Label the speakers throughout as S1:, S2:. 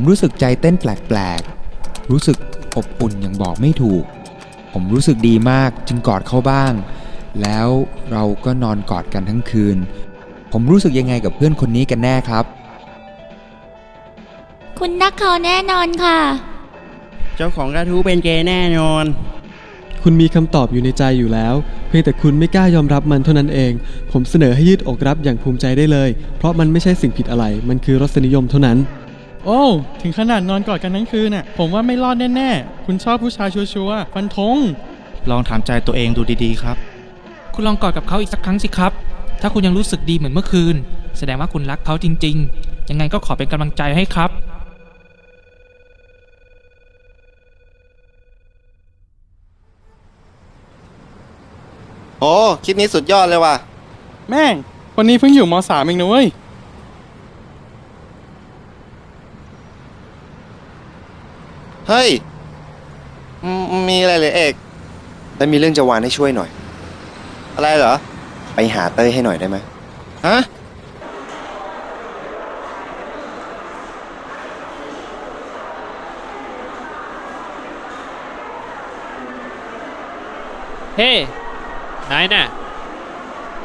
S1: ผมรู้สึกใจเต้นแปลกๆ รู้สึกอบอุ่นอย่างบอกไม่ถูก ผมรู้สึกดีมากจึงกอดเขาบ้าง แล้วเราก็นอนกอดกันทั้งคืน ผมรู้สึกยังไงกับเพื่อนคนนี้กันแน่ครับ
S2: คุณรักเขาแน่นอนค่ะ
S3: เจ้าของกระทู้เป็นเกย์แน่นอน
S4: คุณมีคำตอบอยู่ในใจอยู่แล้ว เพียงแต่คุณไม่กล้ายอมรับมันเท่านั้นเอง ผมเสนอให้ยืดอกรับอย่างภูมิใจได้เลย เพราะมันไม่ใช่สิ่งผิดอะไร มันคือรสนิยมเท่านั้น
S5: โอ้ ถึงขนาดนอนกอดกันทั้งคืนน่ะ ผมว่าไม่รอดแน่ๆ คุณชอบผู้ชายชัวร์ๆฟันธง
S6: ลองถามใจตัวเองดูดีๆครับ
S7: คุณลองกอดกับเขาอีกสักครั้งสิครับ ถ้าคุณยังรู้สึกดีเหมือนเมื่อคืน แสดงว่าคุณรักเขาจริง ๆ ยังไงก็ขอเป็นกำลังใจให้ครับ
S8: โอ้ คลิปนี้สุดยอดเลยว่ะ
S5: แม่ง วันนี้เพิ่งอยู่มสามเองนะเว้ย
S8: เฮ้ยอืมมีอะไรเลยเอก
S9: และมีเรื่องจะวานให้ช่วยหน่อย
S8: อะไรเหรอ
S9: ไปหาเต้ยให้หน่อยได้ไหม
S8: ฮะ
S10: เฮ้ นายน่ะ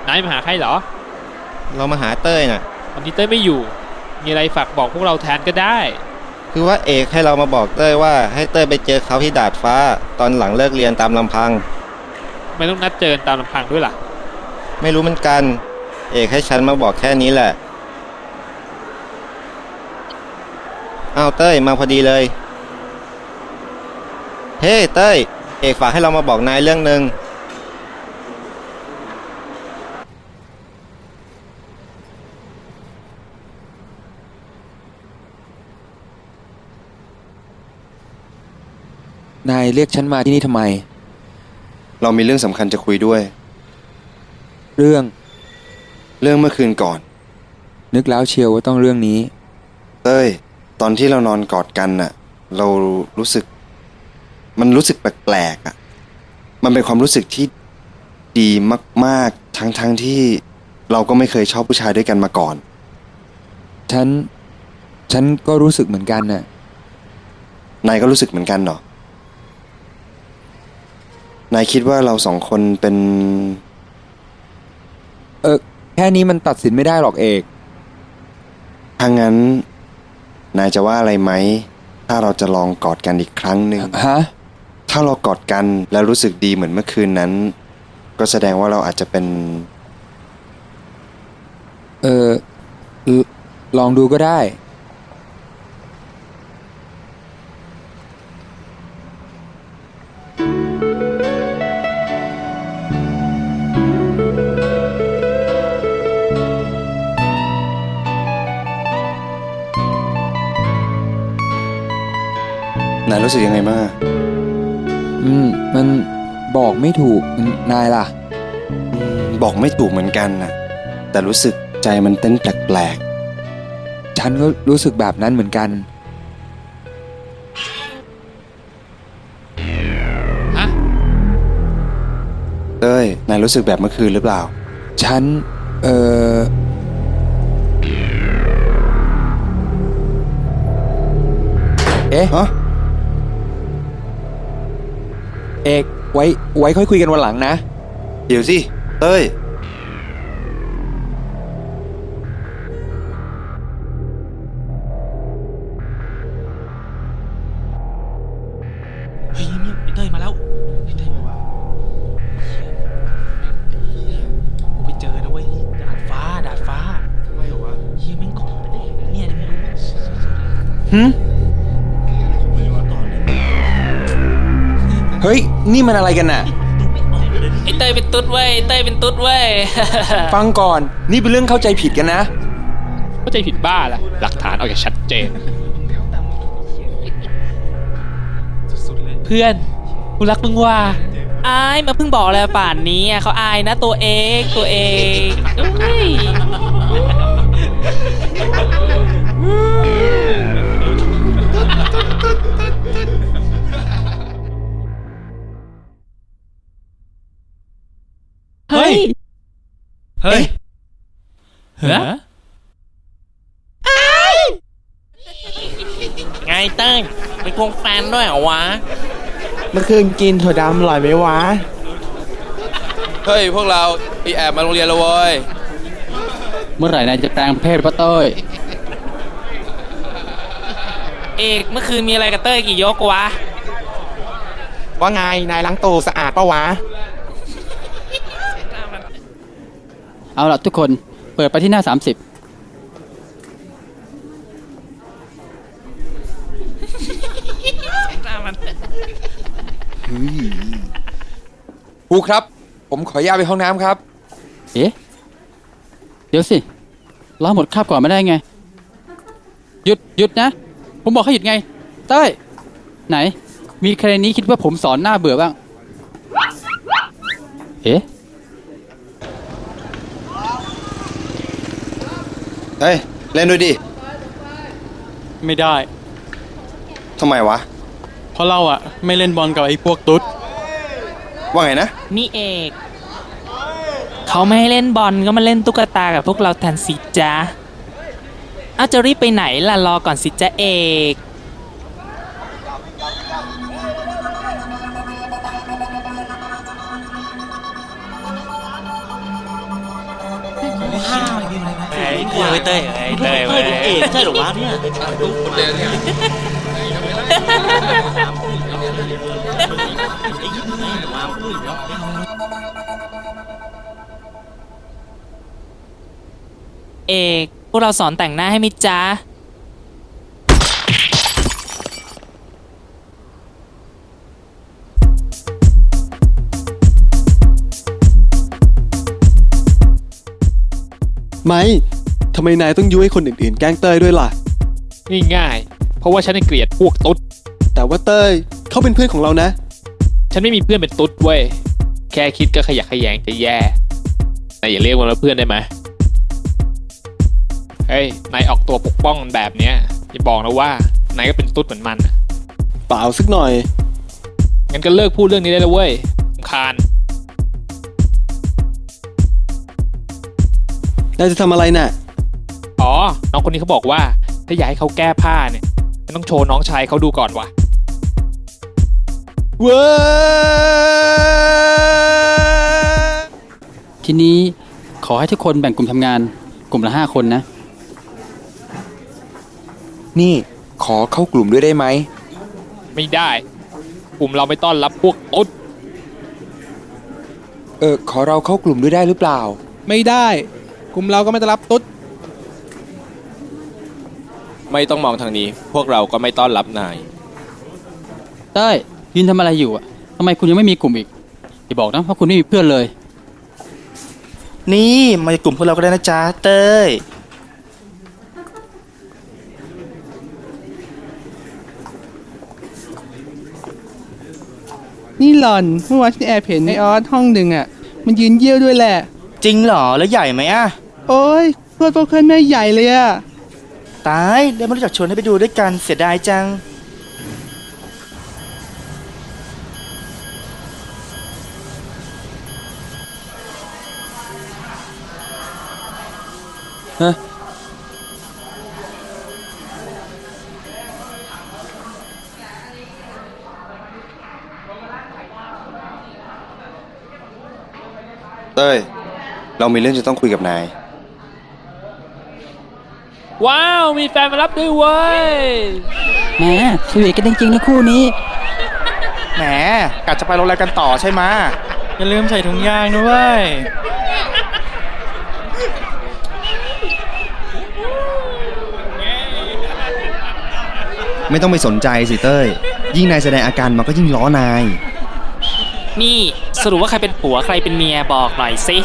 S10: นายมาหาใครเหรอ
S8: เรามาหาเต้ยน่ะ
S10: วันนี้เต้ยไม่อยู่ มีอะไรฝากบอกพวกเราแทนก็ได้
S8: คือว่าเอกให้เรามาบอกเต้ยว่าให้เต้ยไปเจอเขาที่ดาดฟ้า ตอนหลังเลิกเรียนตามลำพัง
S10: ไม่ต้องนัดเจอกันตามลำพังด้วยล่ะ
S8: ไม่รู้เหมือนกัน เอกให้ฉันมาบอกแค่นี้แหละอ้าวเต้ยมาพอดีเลย เฮ้ เต้ย เอกฝากให้เรามาบอกนายเรื่องหนึ่ง
S1: นายเรียกฉันมาที่นี่ทำไม
S9: เรามีเรื่องสำคัญจะคุยด้วย
S1: เรื่อง
S9: เรื่องเมื่อคืนก่อน
S1: นึกแล้วเชียวว่าต้องเรื่องนี้
S9: เต้ย ตอนที่เรานอนกอดกันน่ะ เรารู้สึก มันรู้สึกแปลกๆอะ มันเป็นความรู้สึกที่ดีมาก ๆ ทั้งๆทที่เราก็ไม่เคยชอบผู้ชายด้วยกันมาก่อน
S1: ฉัน ฉันก็รู้สึกเหมือนกันน่ะ
S9: นายก็รู้สึกเหมือนกันเหรอ นายคิดว่าเราสองคนเป็น
S1: เออแค่นี้มันตัดสินไม่ได้หรอกเอก
S9: ถ้างั้น นายจะว่าอะไรไหม ถ้าเราจะลองกอดกันอีกครั้งหนึ่ง
S1: ฮะ
S9: ถ้าเรากอดกันแล้วรู้สึกดีเหมือนเมื่อคืนนั้น ก็แสดงว่าเราอาจจะเป็น
S1: เออลลองดูก็ได้
S9: นายรู้สึกยังไงบ้างอะ
S1: อืม มันบอกไม่ถูกนายล่ะ
S9: อืมบอกไม่ถูกเหมือนกันนะแต่รู้สึกใจมันเต้นแปลก
S1: ฉันก็รู้สึกแบบนั้นเหมือนกัน
S10: ฮะ
S9: ๆเต้ยนายรู้สึกแบบเมื่อคืนหรือเปล่า
S1: ฉัน เออเอ๊ะ
S9: ฮะ
S1: เอกไว้ไว้ค่อยคุยกันวันหลังนะ
S9: เดี๋ยวสิเต้ย
S7: เฮ้ยเงียบไอ้เต้ยมาแล้วไอ้เต้ยมาว่ะเฮียกูไปเจอนะเว้ยดาดฟ้าดาดฟ้าทำไมวะเฮียแม่งของเนี่ยนี่ไม่รู้
S1: หึ เฮ้ย นี่มันอะไรกันน่ะ
S7: ไอ้เต้ยเป็นตุ๊ดเว้ยไอ้เต้ยเป็นตุ๊ดเว้ย
S1: ฟังก่อน นี่เป็นเรื่องเข้าใจผิดกันนะ
S10: เข้าใจผิดบ้าละหลักฐานเอาอย่างชัดเจน
S7: เพื่อนกูรักมึงว่ะอายมาเพิ่งบอกแล้วป่านนี้อะเขาอายนะตัวเองตัวเองเอ้ย เฮ้ยฮะ
S3: เต้ยมีควงแฟนด้วยเหรอวะ
S11: เมื่อคืนกินถั่วดำอร่อยไหมวะ
S12: เฮ้ย พวกเราอีแอบมาโรงเรียนแล้วเว้ย
S11: เมื่อไหร่นายจะแปลงเพศป้าเต้ย
S7: เอกเมื่อคืนมีอะไรกับเต้ยกี่ยกวะ
S11: ว่าไง นายล้างตูสะอาดปะวะ เอาล่ะทุกคนเปิดไปที่หน้า 30
S12: ครูครับ ผมขออนุญาตไปห้องน้ำครับ
S11: เอ๊ะ เดี๋ยวสิล้อหมดคาบก่อนไม่ได้ไง หยุดหยุดนะ ผมบอกให้หยุดไง เต้ย ไหน มีใครในนี้คิดว่าผมสอนหน้าเบื่อบ้าง เอ๊ะ
S9: เฮ้ย เล่นด้วยดิ
S5: ไม่ได้
S9: ทำไมวะ
S5: เพราะเราอะไม่เล่นบอลกับไอ้พวกตุ๊ด
S9: ว่าไงนะ
S7: นี่เอก เขาไม่ให้เล่นบอลก็มาเล่นตุ๊กตากับพวกเราแทนสิจ๊ะ เอาจะรีบไปไหนล่ะรอก่อนสิจ๊ะเอก
S3: เฮ้ยเต้ยเฮ้ยเต้ยเฮ้ยเอกใช่หรอวะเนี่ย
S7: เอกพวกเราสอนแต่งหน้าให้มิจ๊ะ
S4: ไม่ ทำไมนายต้องยุให้คนอื่นๆ แกล้งเต้ยด้วยล่ะ
S10: ง่ายๆ เพราะว่าฉันเกลียดพวกตุ๊ด
S4: แต่ว่าเต้ยเขาเป็นเพื่อนของเรานะ
S10: ฉันไม่มีเพื่อนเป็นตุ๊ดเว้ย แค่คิดก็ขยะแขยงจะแย่นายอย่าเรียกมันว่าเพื่อนได้ไหมเฮ้ย นายออกตัวปกป้องมันแบบเนี้ยอย่าบอกนะว่านายก็เป็นตุ๊ดเหมือนมันอะ
S4: เปล่าสักหน่อย
S10: งั้นก็เลิกพูดเรื่องนี้ได้แล้วเว้ยรำคาญ
S4: นายจะทำอะไรน่ะ
S10: อ๋อ น้องคนนี้เขาบอกว่า ถ้าอยากให้เขาแก้ผ้าเนี่ยฉันต้องโชว์น้องชายเขาดูก่อนวะ
S4: เว้ย
S11: ทีนี้ขอให้ทุกคนแบ่งกลุ่มทำงาน กลุ่มละห้าคนนะ
S1: นี่ขอเข้ากลุ่มด้วยได้ไหม
S10: ไม่ได้ กลุ่มเราไม่ต้อนรับพวกตุ๊ด
S1: เออขอเราเข้ากลุ่มด้วยได้หรือเปล่า
S5: ไม่ได้ กลุ่มเราก็ไม่ต้อนรับตุ๊ด
S12: ไม่ต้องมองทางนี้ พวกเราก็ไม่ต้อนรับนาย
S11: เต้ยยืนทำอะไรอยู่อะทำไมคุณยังไม่มีกลุ่มอีกอย่าบอกนะว่าคุณไม่มีเพื่อนเลย
S3: นี่มาจากกลุ่มพวกเราก็ได้นะจ๊ะเต้ย
S5: นี่หล่อนเมื่อวานฉันแอบเห็นในออสห้องหนึ่งอะมันยืนเยี่ยวด้วยแหละ
S3: จริงเหรอแล้วใหญ่ไหมอะ
S5: โอ้ยเพื่อนพวกเพื่อนแม่ใหญ่เลยอะ
S3: ตายได้ไม่รู้จักชวนให้ไปดูด้วยกันเสียดายจัง
S9: เต้ย เรามีเรื่องจะต้องคุยกับนาย
S10: ว้าว มีแฟนมารับด้วยเว้ย
S11: แหมสวีทกันจริงๆนะคู่นี้
S3: แหมกะจะไปโรงแรมกันต่อใช่ไหมะ
S5: อย่าลืมใส่ถุงยางนะเว้ย
S1: ไม่ต้องไปสนใจสิเต้ย ยิ่งนายแสดงอาการมันก็ยิ่งล้อนาย
S7: นี่สรุปว่าใครเป็นผัวใครเป็นเมียบอกหน่อยสิ